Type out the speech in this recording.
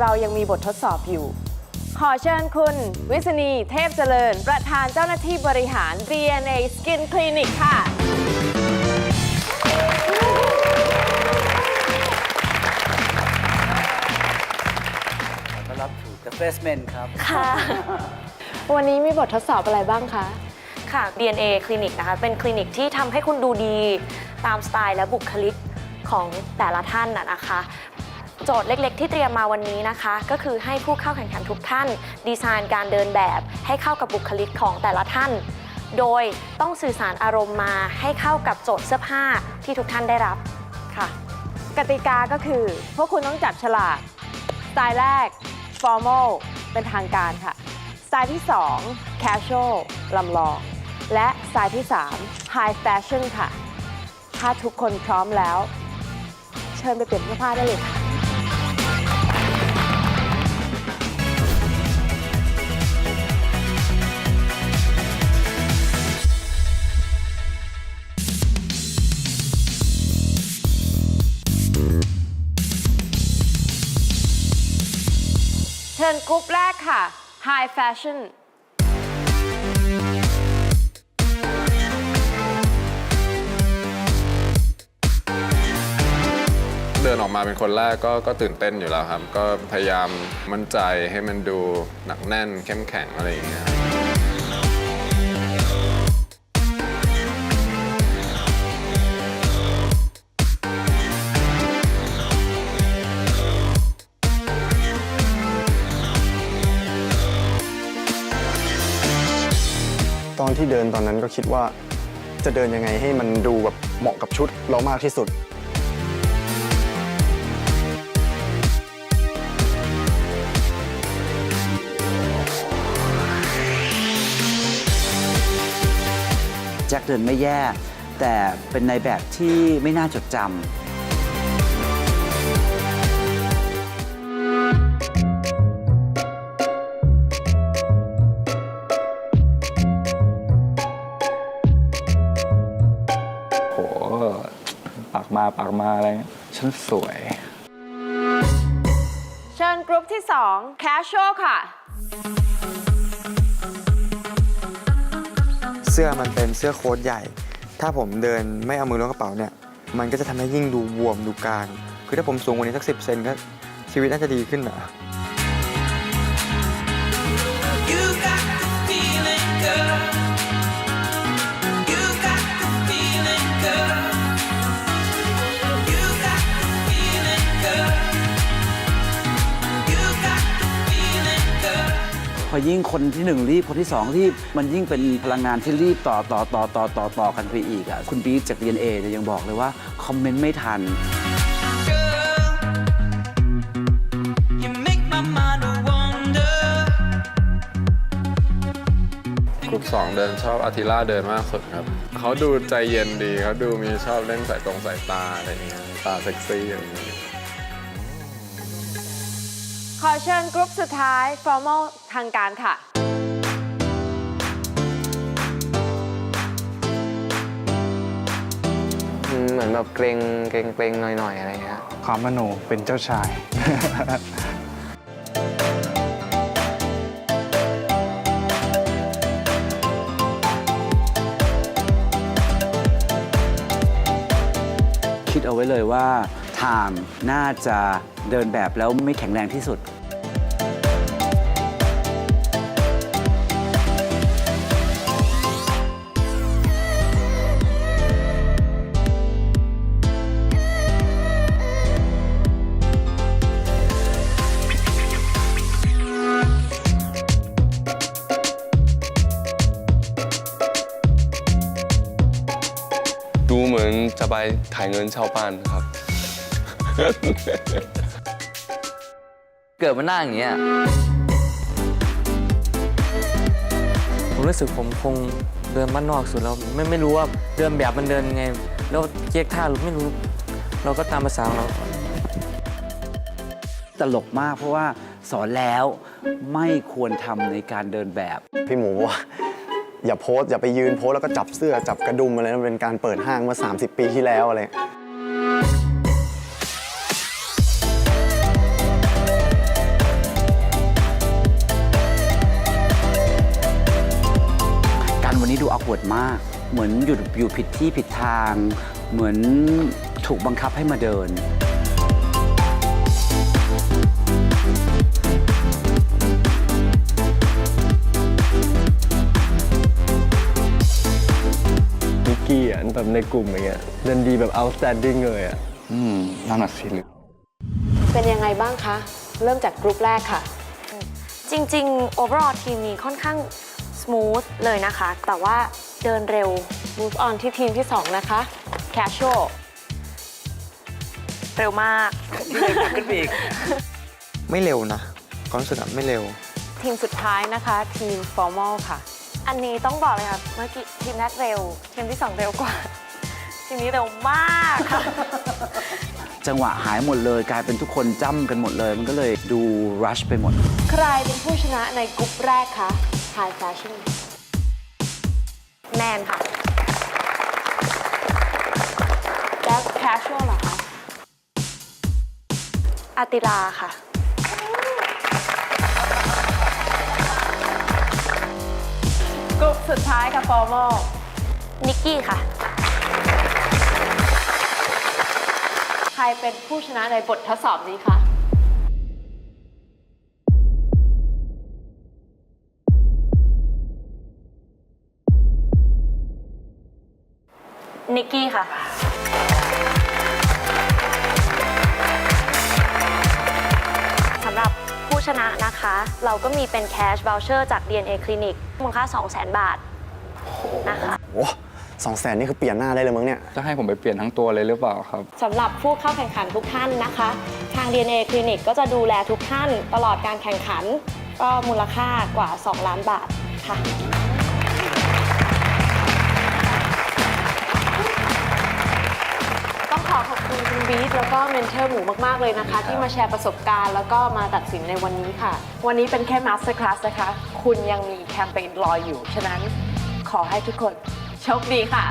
เรายังมีบททดสอบอยู่ ขอเชิญคุณ วิษณีเทพเจริญ ประธานเจ้าหน้าที่บริหาร DNA Skin Clinic ค่ะต้อนรับสู่ The First Men ครับ ค่ะ วันนี้มีบททดสอบอะไรบ้างคะ ค่ะ DNA คลินิกนะคะ เป็นคลินิกที่ทำให้คุณดูดีตามสไตล์และบุคลิกของแต่ละท่านนะนะคะ โจทย์เล็ก ๆ ที่เตรียมมาวันนี้นะคะ ก็คือให้ผู้เข้าแข่งขันทุกท่าน ดีไซน์การเดินแบบให้เข้ากับบุคลิกของแต่ละท่าน โดยต้องสื่อสารอารมณ์มาให้เข้ากับโจทย์เสื้อผ้าที่ทุกท่านได้รับค่ะ กติกาก็คือ พวกคุณต้องจับฉลากสไตล์แรก formal เป็นทางการค่ะ สไตล์ที่ 2 casual ลำลอง และสไตล์ที่ 3 high fashion ค่ะ ถ้าทุกคนพร้อมแล้ว เชิญไปเปลี่ยนเสื้อผ้าได้เลยค่ะ ชิญกรุ๊ปแรกค่ะ high fashion เดินออกมาเป็นคนแรกก็ก็ตื่นเต้นอยู่แล้วครับ ก็พยายามมั่นใจให้มันดูหนักแน่นเข้มแข็งอะไรอย่างเงี้ย ตอนที่เดินตอนนั้นก็คิดว่าจะเดินยังไงให้มันดูแบบเหมาะกับชุดเรามากที่สุด แจ็คเดินไม่แย่ แต่เป็นในแบบที่ไม่น่าจดจำากมาปากมาอะไรเงี้ยฉันสวย เชิญกรุ๊ปที่ 2 casual ค่ะ เสื้อมันเป็นเสื้อโค้ทใหญ่ ถ้าผมเดินไม่เอามือล้วงกระเป๋าเนี่ย มันก็จะทำให้ยิ่งดูบวมดูกลาง คือถ้าผมสูงกว่านี้สักสิเซนก็ชีวิตน่าจะดีขึ้นนะ อยิ่งคนที่หนึ่งรีบคนที่สองรีบ มันยิ่งเป็นพลังงานที่รีบต่อต่อต่อต่อต่อต่อกันไปอีกอะคุณบีจาก DNA เนี่ยยังบอกเลยว่า คอมเมนต์ไม่ทัน กลุ่มสองเดินชอบอาทิล่าเดินมากสุดครับ เขาดูใจเย็นดีเขาดูมีชอบเล่นสายตรงสายตาอะไรอย่างเงี้ยตาเซ็กซี่อย่างนี้ ขอเชิญกรุ๊ปสุดท้าย formal ทางการค่ะ อืมเหมือนแบบเกรงเกรงเกรงหน่อยๆอะไรเงี้ยความมโนเป็นเจ้าชาย คิดเอาไว้เลยว่า ไทม์น่าจะเดินแบบแล้วไม่แข็งแรงที่สุด ดูเหมือนจะไปถ่ายเงินเช่าบ้านครับ เกิดมาหน้าอย่างเงี้ย ผมรู้สึกผมคงเดินบ้านนอกสุดแล้วไม่ไม่รู้ว่าเดินแบบมันเดินยังไง แล้วเจ๊กท่าหรือไม่รู้ เราก็ตามภาษาของเรา ตลกมากเพราะว่าสอนแล้วไม่ควรทำในการเดินแบบ พี่หมูบอกว่าอย่าโพสต์อย่าไปยืนโพสต์แล้วก็จับเสื้อจับกระดุมอะไรมันเป็นการเปิดห้างเมื่อ 30 ปีที่แล้วอะไร วดมาก เหมือนอยู่อยู่ผิดที่ผิดทาง เหมือนถูกบังคับให้มาเดิน นิกกี้อะแบบในกลุ่มอย่างเงี้ยเดินดีแบบ outstanding เลยอะ อืมนั่นน่ะสิหรือเป็นยังไงบ้างคะ เริ่มจากกรุ๊ปแรกค่ะ จริงๆ overall ทีมนี้ค่อนข้าง smooth เลยนะคะ แต่ว่าเดินเร็ว move on ที่ทีมที่ 2 นะคะ casual เร็วมาก ขึ้นไปอีก ไม่เร็วนะความรู้สึกอะไม่เร็ว ทีมสุดท้ายนะคะ ทีม formal ค่ะ อันนี้ต้องบอกเลยค่ะเมื่อกี้ทีมแรกเร็ว ทีมที่สองเร็วกว่า ทีมนี้เร็วมากค่ะ จังหวะหายหมดเลย กลายเป็นทุกคนจ้ำกันหมดเลย มันก็เลยดูรัชไปหมด ใครเป็นผู้ชนะในกรุ๊ปแรกคะ high fashion แนนค่ะแล้ว casual เหรอคะอาติลาค่ะกรุ๊ปสุดท้ายค่ะ formal นิกกี้ค่ะ ใครเป็นผู้ชนะในบททดสอบนี้คะ นิกกี้ค่ะ สำหรับผู้ชนะนะคะ เราก็มีเป็น cash voucher จาก DNA Clinic มูลค่า 200,000 บาทนะคะ โอ้สองแสนนี่คือเปลี่ยนหน้าได้เลยมั้งเนี่ย จะให้ผมไปเปลี่ยนทั้งตัวเลยหรือเปล่าครับ สำหรับผู้เข้าแข่งขันทุกท่านนะคะ ทาง DNA Clinic ก็จะดูแลทุกท่านตลอดการแข่งขัน ก็มูลค่ากว่า 2 ล้านบาทค่ะ คุณบีทแล้วก็เมนเทอร์หมูมาก ๆ เลยนะคะ ที่มาแชร์ประสบการณ์ แล้วก็มาตัดสินในวันนี้ค่ะ วันนี้เป็นแค่มาสเตอร์คลาสนะคะ คุณยังมีแคมเปญรออยู่ ฉะนั้นขอให้ทุกคนโชคดีค่ะ